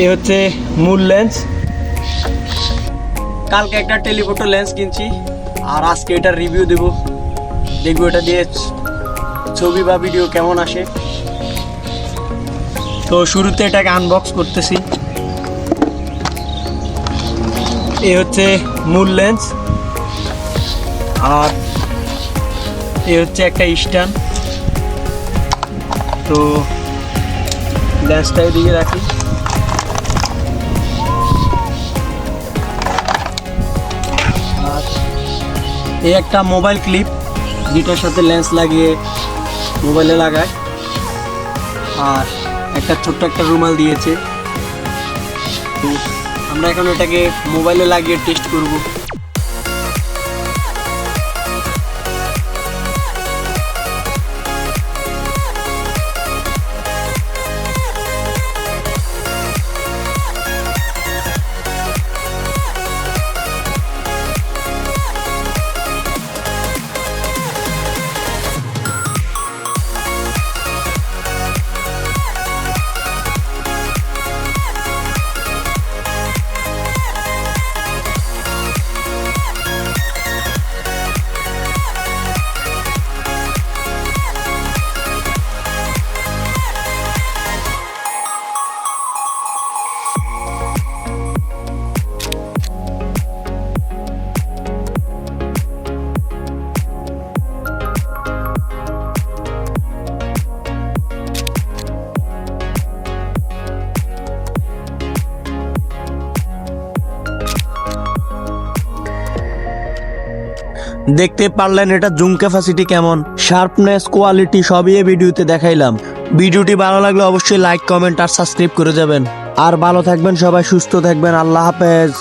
এই হচ্ছে মূল লেন্স কালকে একটা টেলিফোটো লেন্স কিনছি, আর আজকে এটার রিভিউ দেব। দেখব এটা দিয়ে ছবি বা ভিডিও কেমন আসে। তো শুরুতে এটাকে আনবক্স করতেছি। এই হচ্ছে মূল লেন্স আর এই হচ্ছে একটা স্ট্যান্ড তো লেন্সটা এদিকে রাখি। এই একটা মোবাইল ক্লিপ যেটার সাথে লেন্স লাগিয়ে মোবাইলে লাগায়। আর একটা ছোট্ট একটা রুমাল দিয়েছে। তো আমরা এখন এটাকে মোবাইলে লাগিয়ে টেস্ট করব। দেখতে পারলেন এটা জুম ক্যাপাসিটি কেমন? শার্পনেস কোয়ালিটি সবই ভিডিওতে দেখাইলাম। ভিডিওটি ভালো লাগলে অবশ্যই লাইক কমেন্ট আর সাবস্ক্রাইব করে যাবেন। আর ভালো থাকবেন সবাই, সুস্থ থাকবেন, আল্লাহ হাফেজ।